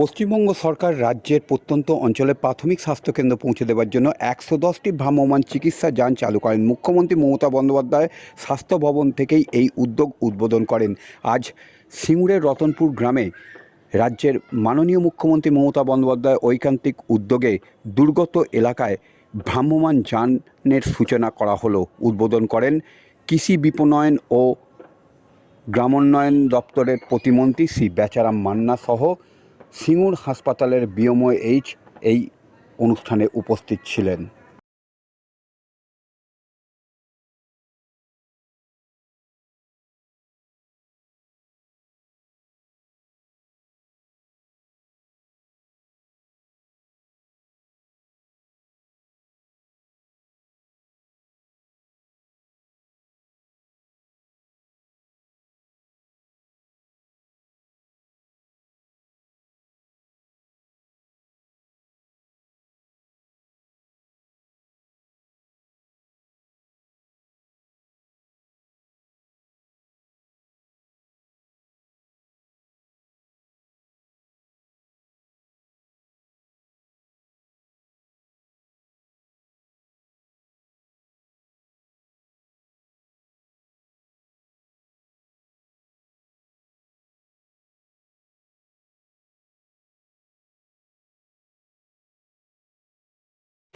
পশ্চিমবঙ্গ সরকার রাজ্যের প্রত্যন্ত অঞ্চলে প্রাথমিক স্বাস্থ্যকেন্দ্র পৌঁছে দেওয়ার জন্য একশো দশটি ভ্রাম্যমান চিকিৎসা যান চালু করেন। মুখ্যমন্ত্রী মমতা বন্দ্যোপাধ্যায় স্বাস্থ্য ভবন থেকেই এই উদ্যোগ উদ্বোধন করেন। আজ সিঙ্গুরের রতনপুর গ্রামে রাজ্যের মাননীয় মুখ্যমন্ত্রী মমতা বন্দ্যোপাধ্যায় ঐকান্তিক উদ্যোগে দুর্গত এলাকায় ভ্রাম্যমাণ যানের সূচনা করা হলো। উদ্বোধন করেন কৃষি বিপণয়ন ও গ্রামোন্নয়ন দপ্তরের প্রতিমন্ত্রী শ্রী বেচারাম মান্না সহ সিঙ্গুর হাসপাতালের বিয়ময় এইচ এই অনুষ্ঠানে উপস্থিত ছিলেন।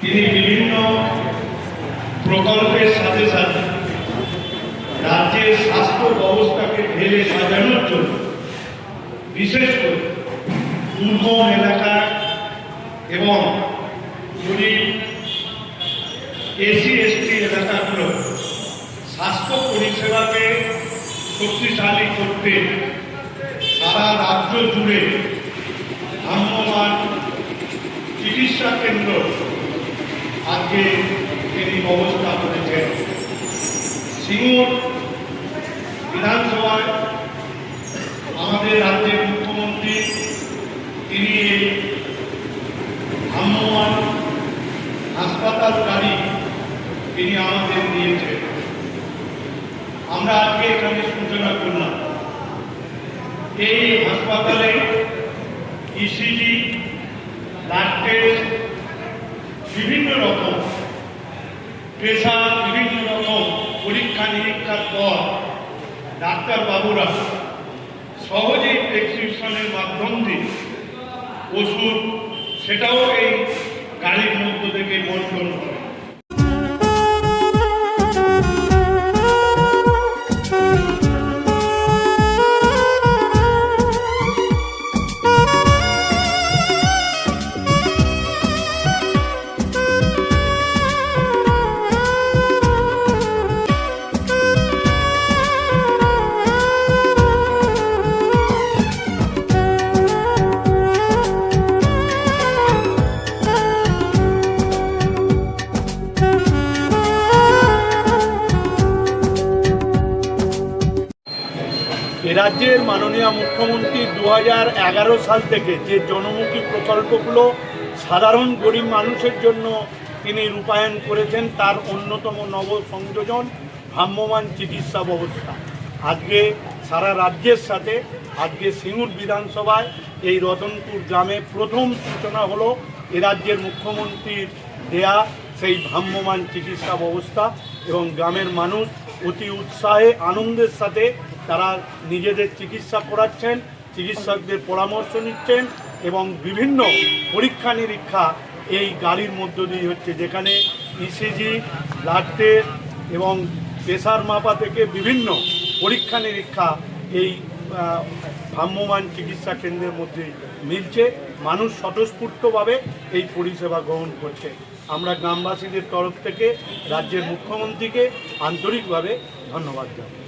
তিনি বিভিন্ন প্রকল্পের সাথে সাথে রাজ্যের স্বাস্থ্য ব্যবস্থাকে ঢেলে সাজানোর জন্য, বিশেষ করে দুর্গম এলাকা এবং গরিব এসি, এসটি এলাকাগুলো স্বাস্থ্য পরিষেবাকে শক্তিশালী করতে সারা রাজ্য জুড়ে ভ্রাম্যমান চিকিৎসা কেন্দ্র আজকে তিনি ব্যবস্থা করেছেন সিঙ্গুর বিধানসভায় আমাদের রাজ্যের মুখ্যমন্ত্রী, তিনি এই ভ্রাম্যমান হাসপাতাল গাড়ি তিনি আমাদের দিয়েছেন। আমরা আজকে এখানে সূচনা করলাম, এই হাসপাতালে ইসিজি ব্লাড টেস্ট বিভিন্ন রকম প্রেশার বিভিন্ন রকম, পরীক্ষা নিরীক্ষার পর ডাক্তারবাবুরা সহজেই প্রেসক্রিপশনের মাধ্যম দিয়ে ওষুধ, সেটাও এই গাড়ির মধ্য থেকে বন্টন করে রাজ্যের মাননীয় মুখ্যমন্ত্রী দু এগারো সাল থেকে যে জনমুখী প্রকল্পগুলো সাধারণ গরিব মানুষের জন্য তিনি রূপায়ণ করেছেন, তার অন্যতম নব সংযোজন ভ্রাম্যমান চিকিৎসা ব্যবস্থা। আজকে সারা রাজ্যের সাথে, আজকে সিঙ্গুর বিধানসভায় এই রতনপুর গ্রামে প্রথম সূচনা হলো এ রাজ্যের মুখ্যমন্ত্রীর দেয়া সেই ভ্রাম্যমান চিকিৎসা ব্যবস্থা এবং গ্রামের মানুষ অতি উৎসাহে, আনন্দের সাথে তারা নিজেদের চিকিৎসা করাচ্ছেন, চিকিৎসকদের পরামর্শ নিচ্ছেন এবং বিভিন্ন পরীক্ষা নিরীক্ষা এই গাড়ির মধ্য দিয়ে হচ্ছে, যেখানে ইসিজি ব্লাড টেস্ট এবং প্রেশার মাপা থেকে বিভিন্ন পরীক্ষা নিরীক্ষা এই ভ্রাম্যমান চিকিৎসা কেন্দ্রের মধ্যে মিলছে। মানুষ স্বতঃস্ফূর্তভাবে এই পরিষেবা গ্রহণ করছে। আমরা গ্রামবাসীদের তরফ থেকে, রাজ্যের মুখ্যমন্ত্রীকে আন্তরিকভাবে ধন্যবাদ জানাই।